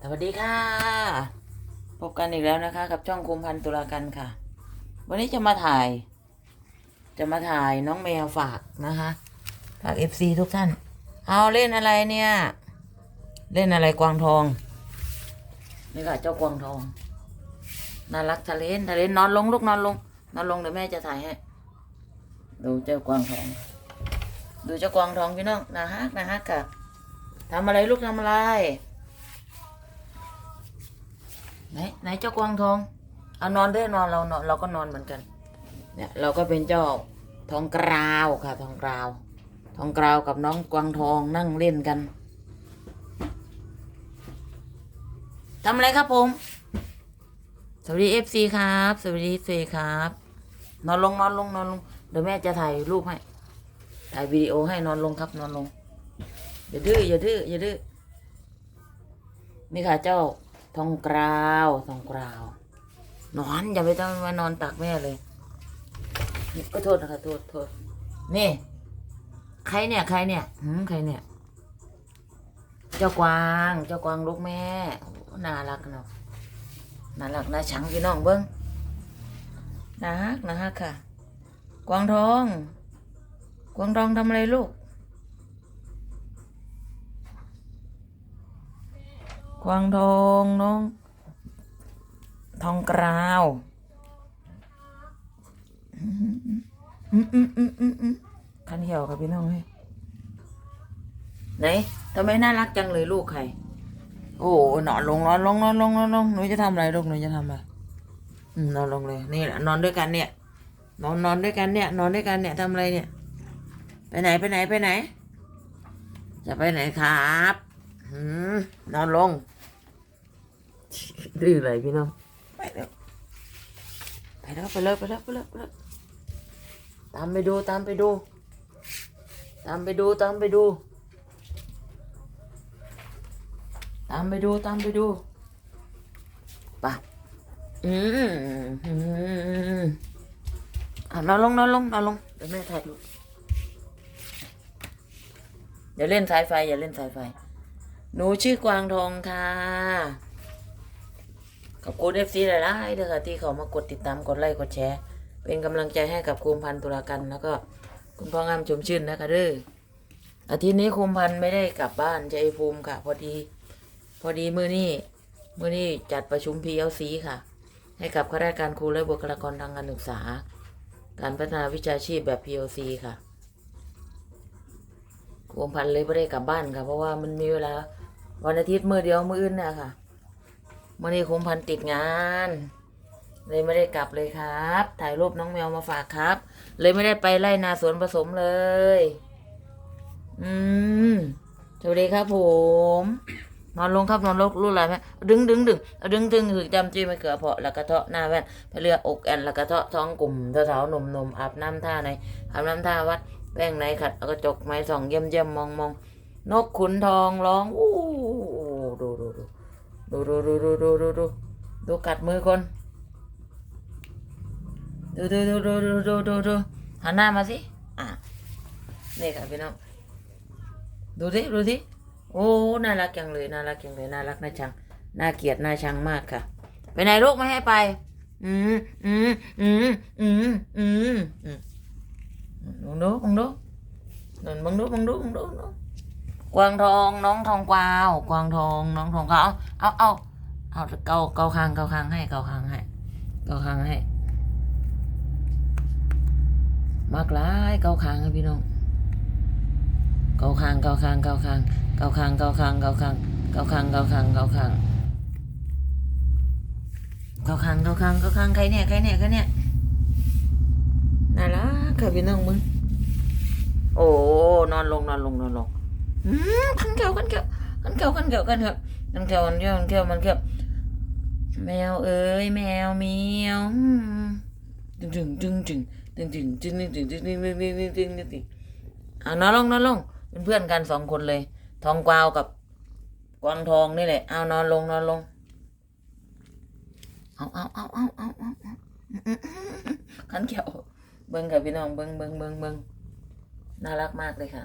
สวัสดีค่ะ พบกันอีกแล้วนะคะ กับช่องคุมพันตุลากันค่ะ วันนี้จะมาถ่าย จะมาถ่ายน้องแมวฝากนะคะฝากเอฟซีทุกท่าน เอาเล่นอะไรเนี่ย เล่นอะไรกวางทอง นี่ค่ะเจ้ากวางทองน่ารักทะเลนทะเลนนอนลงลูกนอนลง นอนลงเดี๋ยวแม่จะถ่ายให้ดูเจ้ากวางทอง ดูเจ้ากวางทองพี่น้องนะฮักนะฮักค่ะทำอะไรลูกทำอะไร ไหนไหนเจ้ากวางทองเอานอนด้วยนอนเรานอนเราก็นอนเหมือนกัน เนี่ยเราก็เป็นเจ้าทองกราวค่ะ ทองกราว ทองกราวกับน้องกวางทองนั่งเล่นกันทำอะไรครับผม สวัสดีเอฟซีครับ สวัสดีเฟครับ นอนลงนอนลงนอนลง เดี๋ยวแม่จะถ่ายรูปให้ ถ่ายวิดีโอให้นอนลงครับนอนลง อย่าดื้ออย่าดื้ออย่าดื้อ นี่ค่ะเจ้า ทองกราวทองกราวนอนอย่าไปต้องมานอนตักแม่เลยก็โทษนะคะโทษโทษนี่ ใครเนี่ย ใครเนี่ยหืมใครเนี่ย เจ้ากวาง เจ้ากวางลูกแม่น่ารักเนาะน่ารักน่าชังพี่น้องเบิ้งน่าฮักน่าฮักค่ะ กวางทอง กวางทองทำอะไรลูก กวางทองน้อง ทองกราวอืมอืมอืมอืมอืมอืมคันเหี่ยวกับพี่น้องเฮ้ยไหนทำไมน่ารักจังเลยลูกใคร โอ้โหนอนลงนอนลงนอนลงนอนลงหนูจะทำอะไรลูกหนูจะทำอะไรนอนลงเลยนี่แหละนอนด้วยกันเนี่ยนอนนอนด้วยกันเนี่ย นอนด้วยกันเนี่ยทำอะไรเนี่ย ไปไหนไปไหนไปไหน จะไปไหนครับหืมนอนลง ดื้อเลยพี่น้อง ไปแล้วไปแล้วไปแล้วไปแล้วไปแล้วไปแล้วตามไปดูตามไปดู ตามไปดูตามไปดู ตามไปดูตามไปดูไปอืมอืมอะนอนลงนอนลงนอนลงเดี๋ยวแม่ถ่ายรูปอย่าเล่นสายไฟอย่าเล่นสายไฟ หนูชื่อกวางทองค่ะ ขอบคุณเอฟซีหลายๆเด้อค่ะที่เขามากดติดตามกดไลค์กดแชร์ เป็นกำลังใจให้กับคุมพันธุ์ตุลากันแล้วก็คุณพ่องามชมชื่นนะคะเด้ออาทิตย์นี้คุมพันธ์ไม่ได้กลับบ้านใจภูมิค่ะ พอดี พอดีมือนี้มือนี้จัดประชุม PLC ค่ะ ให้กับข้าราชการครูและบุคลากรทางการศึกษา การพัฒนาวิชาชีพแบบ PLC ค่ะคุมพันธ์เลยไม่ได้กลับบ้านค่ะ เพราะว่ามันมีเวลาวันอาทิตย์มือเดียวมืออื่นนะค่ะ มื่อนี้คุมพันติดงาน เลยไม่ได้กลับเลยครับ ถ่ายรูปน้องแมวมาฝากครับ เลยไม่ได้ไปไล่นาสวนผสมเลย อืมสวัสดีครับผม นอนลงครับนอนลงรู้อะไรไหมดึงดึงดึงดึงดึงคือจำจี้ไม่เกือเพาะแล้วกระเทาะหน้าแว่นไปเลือกอกแอนแล้วกระเทาะท้องกลุ่มเท้าหนุ่มหนุ่มอาบน้ำท่าไหนอาบน้ำท่าวัดแป้งไหนขัดกระจกไม้ส่องเยี่ยมเยี่ยมมองมองนกขุนทองร้องอู้ ดูดูดูดูดูดูดูดูกัดมือคนดูดูดูดูดูดูดูดูหันหน้ามาสิอะนี่ค่ะพี่น้องดูดิดูดิโอ้น่ารักจังเลยน่ารักจังเลยน่ารักน่าชังน่าเกลียดน่าชังมากค่ะ ไปไหนลูกไม่ให้ไป อืมอืมอืมอืมอืมอืมมองดูมองดูนั่นมองดูมองดูมองดูมองดู กวางทองน้องทองกวาว กวางทองน้องทองกวาวเอาเอาเอาเอาเกาเกาคางเกาคางให้เกาคางให้เกาคางให้มากลายเกาคางให้พี่น้องเกาคางเกาคางเกาคางเกาคางเกาคางเกาคางเกาคางเกาคางเกาคางเกาคางเกาคางเกาคางใครเนี่ยใครเนี่ยใครเนี่ยน่ารักค่ะพี่น้องมึงโอ้นอนลงนอนลงนอนลง ขันเขียวขันเขียวขันเขียวขันเขียวขันเขียวขันเขียวขันเขียวขันเขียวมันเขียวแมวเอ้ยแมวเมียวอืมดึงดึงดึงดึงดึงดึงดึงดึงดึงดึงดึงดึงดึงดึงดึงดึงอะนอนลงนอนลงเป็นเพื่อนกันสองคนเลย ทองกวาวกับกวางทองนี่แหละเอานอนลงนอนลงเอาเอาเอาเอาเอาเอาเอาขันเขียวเบิ้งกับพี่น้องเบิ้งเบิ้งเบิ้งเบิ้งน่ารักมากเลยค่ะ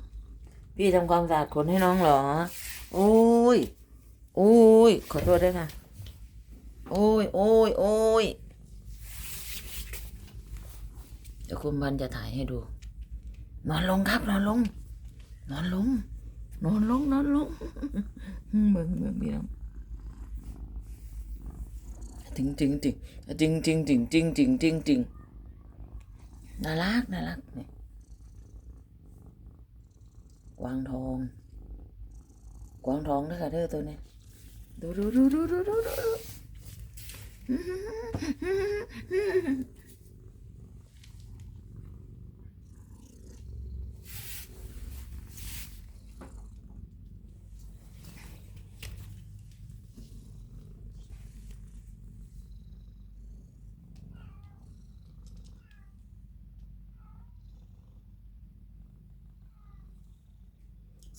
พี่ทำความสะอาดขนให้น้องเหรอ โอ้ย โอ้ย ขอโทษด้วยค่ะ โอ้ย โอ้ย โอ้ยเดี๋ยวคุณบันจะถ่ายให้ดู นอนลงครับ นอนลง นอนลง นอนลง นอนลงเบิ่งเบิ่งพี่น้องจริงจริงจริงจริงจริงจริงจริงจริงจริงน่ารักน่ารักเนี่ย กวางทอง กวางทองนะคะเธอตัวนี้ยดูดูดูดูดูดู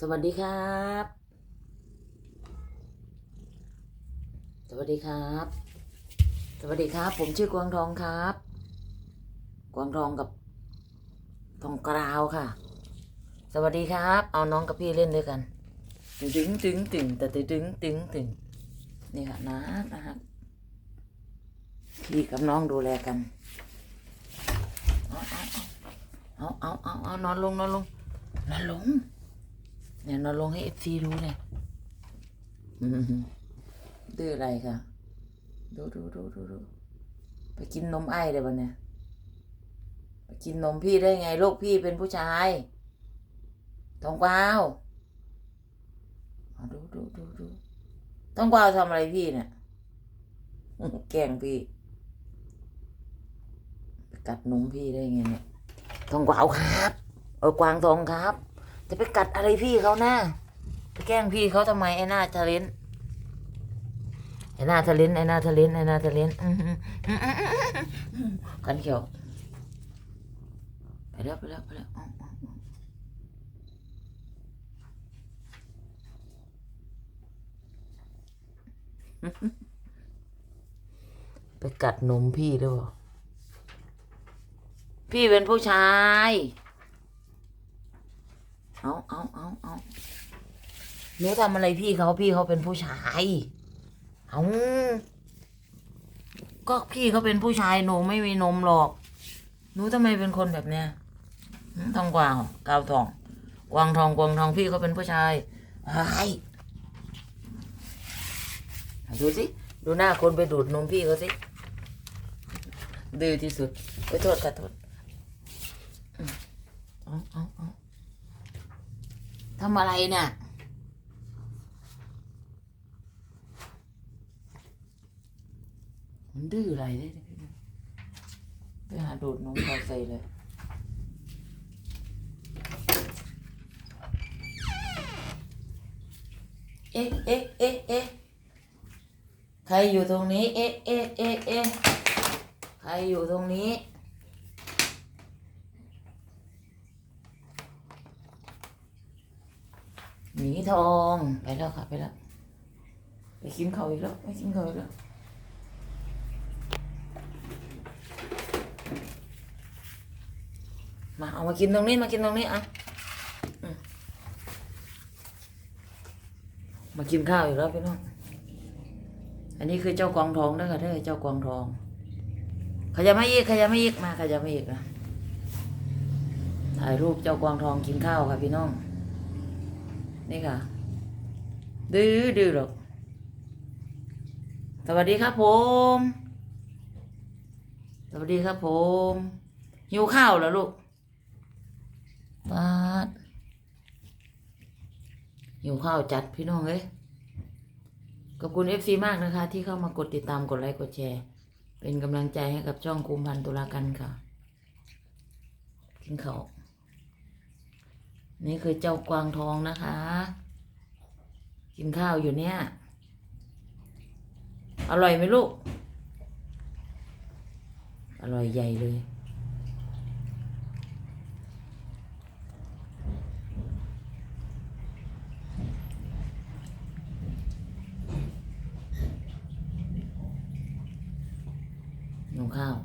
สวัสดีครับ สวัสดีครับ สวัสดีครับ ผมชื่อกวางทองครับ กวางทองกับทองกราวค่ะ สวัสดีครับ เอาน้องกับพี่เล่นด้วยกัน ตึงตึงตึงตึงแต่ตึงตึงตึงตึงนี่ค่ะนะนะครับพี่กับน้องดูแลกัน เอาเอาเอาเอาเอาเอานอนลงนอนลงนอนลง เนี่ยนอนลงให้เอฟซีดูเนี่ยดื้ออะไรคะดูดูดูดูดูไปกินนมไอ้เดี๋ยวันเนี่ยไปกินนมพี่ได้ไงลูกพี่เป็นผู้ชายทองกวาวเอาดูดูดูดูทองกวาวทำอะไรพี่เนี่ยแกงพี่ไปกัดนมพี่ได้ไงเนี่ยทองกวาวครับ เออกวางทองครับ จะไปกัดอะไรพี่เขานะไปแกล้งพี่เขาทำไมไอ้หน้าทะเลนไอ้หน้าทะเลนไอ้หน้าทะเลนไอ้หน้าทะเลนอื้อหืออื้อหืออื้อหือกันเขียวไปแล้วไปแล้วไปแล้วไปกัดนมพี่ด้วยบ่พี่เป็นผู้ชาย เอาเอาเอาเอาหนูทำอะไรพี่เขาพี่เขาเป็นผู้ชาย เอาก็พี่เขาเป็นผู้ชายหนูไม่มีนมหรอก หนูทำไมเป็นคนแบบเนี้ยทองกวาวกาวทอง กวางทองกวางทองพี่เขาเป็นผู้ชายไอ้ดูสิ ดูหน้าคนไปดูดนมพี่เขาสิดื้อที่สุดไปโทษค่ะโทษอืมเอาเอาเอา ทำอะไรเนี่ยมันดื้ออะไรได้เนี่ยพี่ไปหาดูดนมพอใส่เลยเอ๊ะเอ๊ะเอ๊ะเอ๊ะใครอยู่ตรงนี้ เอ๊ะเอ๊ะเอ๊ะเอ๊ะใครอยู่ตรงนี้ หมีทองไปแล้วค่ะไปแล้วไปกินเขาวอีกแล้วไปกินเขาวอีกแล้วมาเอามากินตรงนี้มากินตรงนี้อะมากินข้าวอีกแล้วพี่น้องอันนี้คือเจ้ากวางทองนะค่ะเด้อเจ้ากวางทองขยับไม่อีกขยับไม่อีกมาขยับไม่อีกนะถ่ายรูปเจ้ากวางทองกินข้าวค่ะพี่น้อง นี่ค่ะ ดื้อดื้อหรอก สวัสดีครับผม สวัสดีครับผมหิวข้าวเหรอลูกปาดหิวข้าวจัดพี่น้องเอ้ยขอบคุณเอฟซีมากนะคะ ที่เข้ามากดติดตามกดไลค์กดแชร์ เป็นกำลังใจให้กับช่องคุมพันตุลากันค่ะกินข้าว นี่คือเจ้ากวางทองนะคะ กินข้าวอยู่เนี่ย อร่อยไหมลูก อร่อยใหญ่เลย หนูข้าว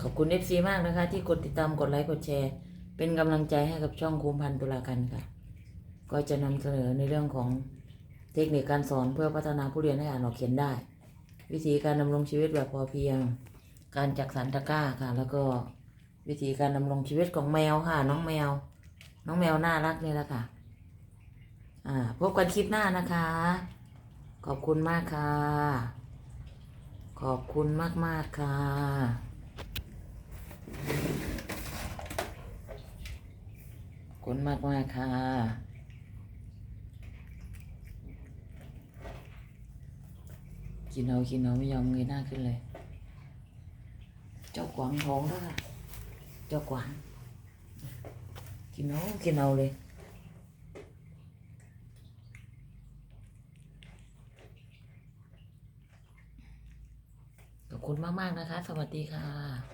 ขอบ คุณ FC มากนะคะ ที่กดติดตามกดไลค์กดแชร์ เป็นกำลังใจให้กับช่องคุมพันตุลากันค่ะ ก็จะนำเสนอในเรื่องของเทคนิคการสอนเพื่อพัฒนาผู้เรียนให้อ่านออกเขียนได้ วิธีการดำรงชีวิตแบบพอเพียง การจักสรรตะกร้าค่ะ แล้วก็วิธีการดำรงชีวิตของแมวค่ะ น้องแมว น้องแมวน่ารักนี่แหละค่ะ อ่าพบกันคลิปหน้านะคะ ขอบคุณมากค่ะ ขอบคุณมากมากๆค่ะ คุณมากมากค่ะ กินเอากินเอาไม่ยอมเงยหน้าขึ้นเลย เจ้ากวางท้องด้วค่ะ เจ้ากวาง กินเอากินเอาเลยขอบคุณมาก ๆ นะคะ สวัสดีค่ะ